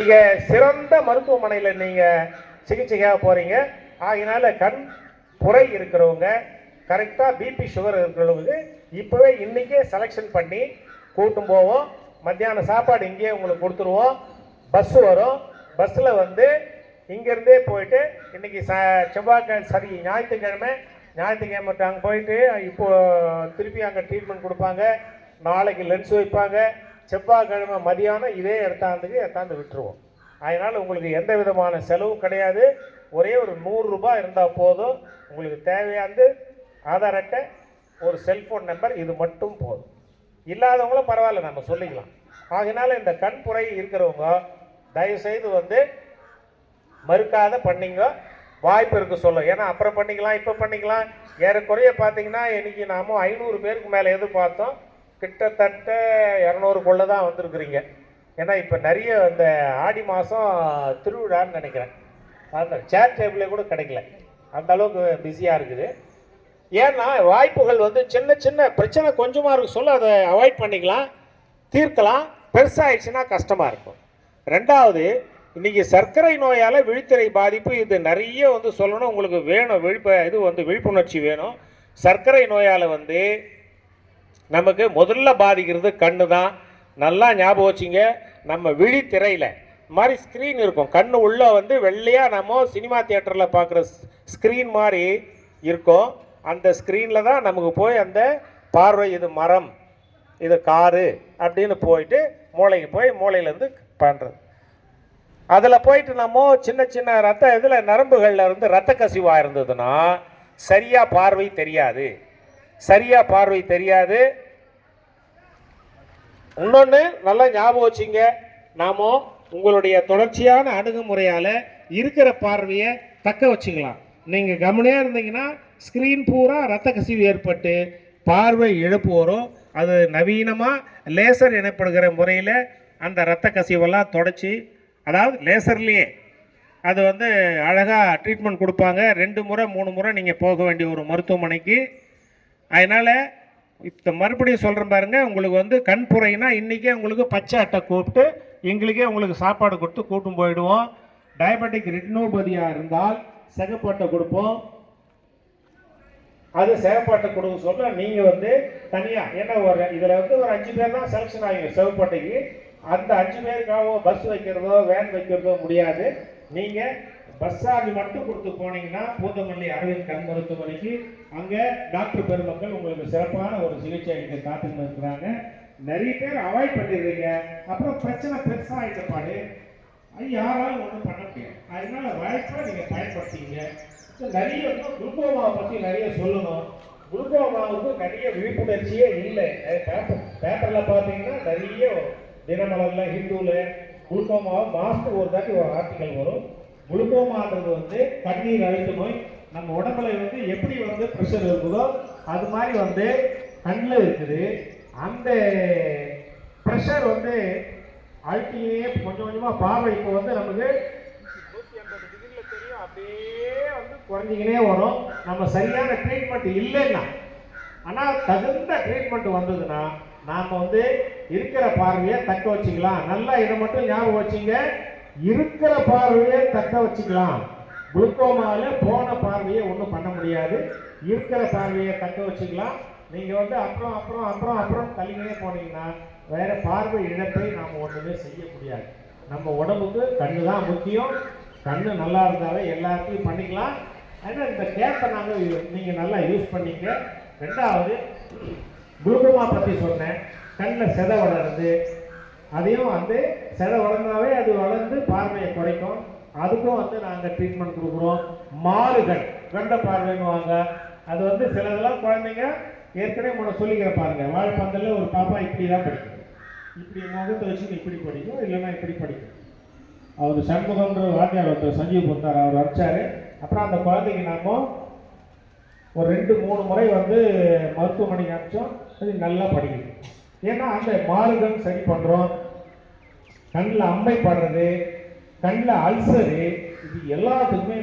நீங்க சிறந்த மருத்துவமனையில நீங்க சிகிச்சைக்காக போறீங்க. ஆகினால கண் புரை இருக்கிறவங்க கரெக்டா பிபி சுகர் இருக்கிறவங்களுக்கு இப்பவே இன்னைக்கே செலெக்ஷன் பண்ணி கூட்டும் போவோம். மத்தியான சாப்பாடு இங்கேயே உங்களுக்கு கொடுத்துருவோம். பஸ் வரும். பஸ்ஸில் வந்து இங்கேருந்தே போயிட்டு இன்னைக்கு ச செவ்வாய்க்கிழமை சரி ஞாயிற்றுக்கிழமை ஞாயிற்றுக்கிழமை அங்கே போயிட்டு இப்போது திருப்பி அங்கே ட்ரீட்மெண்ட் கொடுப்பாங்க. நாளைக்கு லென்ஸ் வைப்பாங்க. செவ்வாய்க்கிழமை மதியானம் இதே எடுத்தாந்துக்கு எடுத்தாந்து விட்டுருவோம். அதனால் உங்களுக்கு எந்த விதமான செலவும் கிடையாது. ஒரே ஒரு நூறுரூபா இருந்தால் போதும். உங்களுக்கு தேவையானது ஆதார் அட்டை ஒரு செல்ஃபோன் நம்பர் இது மட்டும் போதும். இல்லாதவங்களும் பரவாயில்ல நம்ம சொல்லிக்கலாம். ஆகினால இந்த கண்புறை இருக்கிறவங்க தயவுசெய்து வந்து மறுக்காத பண்ணிங்க. வாய்ப்பு இருக்க சொல்ல. ஏன்னா அப்புறம் பண்ணிக்கலாம் இப்போ பண்ணிக்கலாம். ஏறக்குறைய பார்த்தீங்கன்னா இன்றைக்கி நாமும் ஐநூறு பேருக்கு மேலே எதிர்பார்த்தோம். கிட்டத்தட்ட இரநூறுக்குள்ளே தான் வந்திருக்குறீங்க. ஏன்னா இப்போ நிறைய இந்த ஆடி மாதம் திருவிழான்னு நினைக்கிறேன். அந்த சேர் டேபிளே கூட கிடைக்கல. அந்த அளவுக்கு பிஸியாக இருக்குது. ஏன்னா வாய்ப்புகள் வந்து சின்ன சின்ன பிரச்சனை கொஞ்சமாக இருக்கு. சொல்ல அதை அவாய்ட் பண்ணிக்கலாம். தீர்க்கலாம். பெருசாகிடுச்சுன்னா கஷ்டமாக இருக்கும். ரெண்டாவது இன்றைக்கி சர்க்கரை நோயால் விழித்திரை பாதிப்பு இது நிறைய வந்து சொல்லணும். உங்களுக்கு வேணும் விழிப்ப இது வந்து விழிப்புணர்ச்சி வேணும். சர்க்கரை நோயால் வந்து நமக்கு முதல்ல பாதிக்கிறது கண்ணு தான் நல்லா ஞாபகம் வச்சுங்க நம்ம விழித்திரையில் மாதிரி ஸ்க்ரீன் இருக்கும். கண்ணு உள்ளே வந்து வெள்ளையாக நம்ம சினிமா தியேட்டரில் பார்க்குற ஸ்க்ரீன் மாதிரி இருக்கும். அந்த ஸ்க்ரீனில் தான் நமக்கு போய் அந்த பார்வை இது மரம் இது காரு அப்படின்னு போயிட்டு மூளைக்கு போய் மூளையிலேருந்து பண்ணுறது அதில் போயிட்டு நம்ம சின்ன சின்ன ரத்த இதில் நரம்புகளில் இருந்து ரத்த கசிவாக இருந்ததுன்னா சரியாக பார்வை தெரியாது. சரியாக பார்வை தெரியாது. இன்னொன்று நல்லா ஞாபகம் வச்சுங்க. நாம உங்களுடைய தொடர்ச்சியான அணுகுமுறையால் இருக்கிற பார்வையை தக்க வச்சுக்கலாம். நீங்கள் கவனியாக இருந்தீங்கன்னா ஸ்க்ரீன் பூரா ரத்த கசிவு ஏற்பட்டு பார்வை இழப்பு வரும். அது நவீனமாக லேசர் எனப்படுகிற முறையில் அந்த ரத்த கசிவெல்லாம் தொடச்சி அதாவது லேசர்லேயே அது வந்து அழகாக ட்ரீட்மெண்ட் கொடுப்பாங்க. ரெண்டு முறை மூணு முறை நீங்கள் போக வேண்டிய ஒரு மருத்துவமனைக்கு அதனால் இப்போ மறுபடியும் சொல்கிறேன் பாருங்கள் உங்களுக்கு வந்து கண் புரைனா இன்றைக்கே உங்களுக்கு பச்சை அட்டை கூப்பிட்டு எங்களுக்கே உங்களுக்கு சாப்பாடு கொடுத்து கூட்டும் போயிடுவோம். டயபெட்டிக் ரெட்டினோபதியாக இருந்தால் சிகப்பாட்டை கொடுப்போம். அது சிவப்பாட்டை கொடுக்க சொல்ல நீங்கள் வந்து தனியாக என்ன ஒரு இதில் வந்து ஒரு அஞ்சு பேர் தான் செலெக்ஷன் ஆகிங்க சிவப்பாட்டைக்கு அந்த அஞ்சு பேருக்காக பஸ் வைக்கிறதோ வேன் வைக்கிறதோ முடியாது. நீங்கள் பஸ் சார்ஜ் மட்டும் கொடுத்து போனீங்கன்னா பூந்தமல்லி அரவிந்த் கண் மருத்துவமனைக்கு அங்கே டாக்டர் பெருமக்கள் உங்களுக்கு சிறப்பான ஒரு சிகிச்சை அளிக்க காத்துட்டு இருக்கிறாங்க நிறைய பேர் அவாய்ட் பண்ணிடுறீங்க. அப்புறம் பிரச்சனை பெருசாகிட்ட பாடு. அது யாராலும் ஒன்றும் பண்ண முடியாது. அதனால வாய்ப்பை நீங்கள் பயன்படுத்திங்க நிறைய இன்னும் குளுக்கோமாவை பற்றி நிறைய சொல்லணும். குளுக்கோமாவுக்கு நிறைய விழிப்புணர்ச்சியே இல்லை. பேப்பர் பேப்பரில் பார்த்தீங்கன்னா நிறைய தினமலரில் ஹிந்துவில் குளுக்கோமாவை மாதத்துக்கு ஒரு தாட்டி ஒரு ஆர்டிக்கல் வரும். குளுக்கோமான்றது வந்து கண்ணீர் அழுத்த நோய். நம்ம உடம்புல வந்து எப்படி வந்து ப்ரெஷர் இருக்குதோ அது மாதிரி வந்து கண்ணில் இருக்குது. அந்த ப்ரெஷர் வந்து அழுத்தியே கொஞ்சம் கொஞ்சமாக பார்வை இப்போ வந்து நமக்கு நூற்றி எண்பது டிகிரியில் தெரியும் அப்படியே வந்து குறைஞ்சிக்கினே வரும். நம்ம சரியான ட்ரீட்மெண்ட் இல்லைன்னா ஆனால் தகுந்த ட்ரீட்மெண்ட் வந்ததுன்னா நாம் வந்து இருக்கிற பார்வையை தக்க வச்சுக்கலாம். நல்லா இதை மட்டும் ஞாபகம் வச்சுங்க. இருக்கிற பார்வையை தக்க வச்சுக்கலாம். குளுக்கோமாவில் போன பார்வையை ஒன்றும் பண்ண முடியாது. இருக்கிற பார்வையை தக்க வச்சுக்கலாம். நீங்கள் வந்து அப்புறம் அப்புறம் அப்புறம் அப்புறம் தள்ளிக்கினே போனீங்கன்னா வேற பார்வை இழப்பை நாம் ஒன்றுமே செய்ய முடியாது. நம்ம உடம்புக்கு கண்ணு தான் முக்கியம். கண்ணு நல்லா இருந்தாலே எல்லாத்தையும் பண்ணிக்கலாம். ஏன்னா இந்த கேப்பை நாங்கள் நீங்கள் நல்லா யூஸ் பண்ணிங்க ரெண்டாவது குளுக்கோமா பற்றி சொன்னேன். கண்ணில் செதை வளருது. அதையும் வந்து செதை வளர்ந்தாவே அது வளர்ந்து பார்வையை குறைக்கும். அதுக்கும் வந்து நாங்கள் ட்ரீட்மெண்ட் கொடுக்குறோம். மாறுகள் கண்ட பார்வைன்னுவாங்க. அது வந்து சிலதெல்லாம் குழந்தைங்க ஏற்கனவே முன்ன சொல்லிக்கிற பாருங்க. வாழைப்பந்தல்ல ஒரு பாப்பா இப்படி தான் படிக்கும். இப்படி முகத்தை வச்சு இப்படி படிக்கும் இல்லைன்னா இப்படி படிக்கும். அவர் சண்முகம்ன்ற வாத்தியார் ஒருத்தர் சஞ்சீவ் கொடுத்தார். அவர் வச்சாரு அப்புறம் அந்த குழந்தைக்கு நாமும் ஒரு ரெண்டு மூணு முறை வந்து மருத்துவமனைக்கு அனுப்பிச்சோம். அது நல்லா படிக்குது. ஏன்னா அந்த மாறுதல் சரி பண்ணுறோம் கண்ணில் அம்மை படுறது கண்ணில் அல்சரு இது எல்லாத்துக்குமே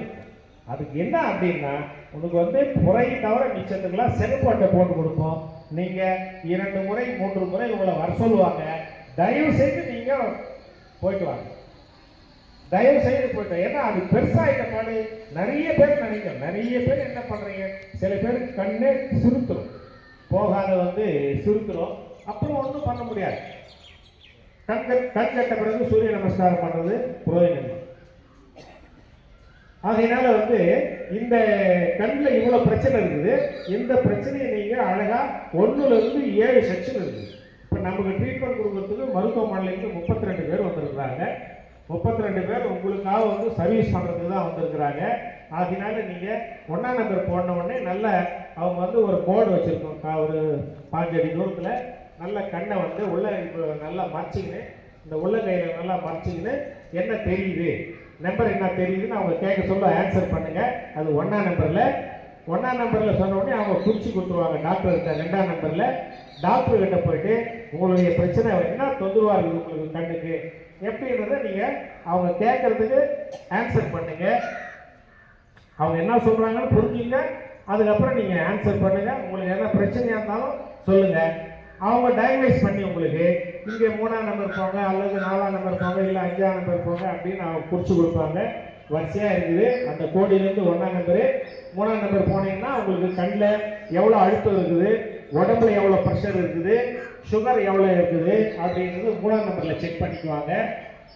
அதுக்கு என்ன அப்படின்னா உனக்கு வந்து புரை தவிர மிச்சத்துக்கெல்லாம் சிகப்பு அட்டை போட்டு கொடுப்போம். நீங்கள் இரண்டு முறை மூன்று முறை உங்களை வர சொல்லுவாங்க. தயவு செய்து நீங்கள் போயிட்டு வாங்க. தயவு செய்து போயிட்டு. ஏன்னா அது பெருசாகிட்ட பாடு நிறைய பேர் நினைக்கும். நிறைய பேர் என்ன பண்றீங்க? சில பேருக்கு கண்ணே சுருத்துரும். போகாத வந்து சுருத்துரும். அப்புறம் ஒன்றும் பண்ண முடியாது. கண் கட்- கண் கட்ட பிறகு சூரிய நமஸ்காரம் பண்றது புரோஜனம். அதனால வந்து இந்த கண்ணில் இவ்வளோ பிரச்சனை இருக்குது. இந்த பிரச்சனையை நீங்கள் அழகாக ஒன்றுலேருந்து ஏழு செக்ஷன் இருக்குது. இப்போ நமக்கு ட்ரீட்மெண்ட் கொடுக்கறதுக்கு மருத்துவமனையிலேருந்து முப்பத்தி ரெண்டு பேர் வந்திருக்கிறாங்க. முப்பத்தி ரெண்டு பேர் உங்களுக்காக வந்து சர்வீஸ் பண்ணுறதுக்கு தான் வந்திருக்கிறாங்க. அதனால நீங்கள் ஒன்றாம் நம்பர் போன உடனே நல்ல அவங்க வந்து ஒரு போர்டு வச்சுருக்கோம். ஒரு பாஞ்சு அடி தூரத்தில். நல்ல கண்ணை வந்து உள்ள இப்போ நல்லா மறைச்சிக்கின்னு இந்த உள்ள கையில் நல்லா மறைச்சிக்கின்னு என்ன தெரியுது? நம்பர் என்ன தெரியுதுன்னு அவங்க கேட்க சொல்ல ஆன்சர் பண்ணுங்கள் அது ஒன்றாம் நம்பரில் ஒன்றாம் நம்பரில் சொன்ன உடனே அவங்க குறிச்சு கொடுத்துருவாங்க. டாக்டர்கிட்ட ரெண்டாம் நம்பரில் டாக்டர்கிட்ட போயிட்டு உங்களுடைய பிரச்சனை என்ன தொந்தரவாக இருக்குது உங்களுக்கு கண்ணுக்கு. எப்படின்றத நீங்கள் அவங்க கேட்கறதுக்கு ஆன்சர் பண்ணுங்க. அவங்க என்ன சொல்றாங்கன்னு புரிஞ்சுங்க. அதுக்கப்புறம் நீங்க ஆன்சர் பண்ணுங்க. உங்களுக்கு என்ன பிரச்சனையா இருந்தாலும் சொல்லுங்க. அவங்க டயக்னைஸ் பண்ணி உங்களுக்கு இங்கே மூணாம் நம்பர் போங்க அல்லது நாலாம் நம்பர் போங்க இல்லை அஞ்சாம் நம்பர் போங்க அப்படின்னு அவங்க குறிச்சு கொடுப்பாங்க. வரிசையாக இருக்குது. அந்த கோடியிலேருந்து ஒன்றாம் நம்பரு மூணாம் நம்பர் போனீங்கன்னா உங்களுக்கு கண்ணில் எவ்வளோ அழுத்தம் இருக்குது உடம்புல எவ்வளோ ப்ரெஷர் இருக்குது? சுகர் எவ்வளோ இருக்குது? அப்படின்றது மூணாம் நம்பரில் செக் பண்ணிக்குவாங்க.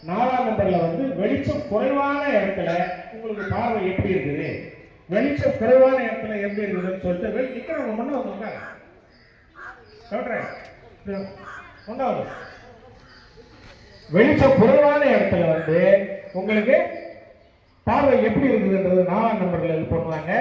நாலாம் நம்பரில் வந்து வெளிச்சம் குறைவான இடத்துல உங்களுக்கு பார்வை எப்படி இருக்குது? வெளிச்சம் குறைவான இடத்துல எப்படி இருக்குதுன்னு சொல்லிட்டு வெளி நிற்கிறவங்க முன்ன வந்து உட்காரு சொல்கிறேன் வெளிச்சம் குறைவான இடத்துல வந்து உங்களுக்கு பார்வை எப்படி இருக்குதுன்றது நாலாம் நம்பர்ல இது பண்ணுவாங்க.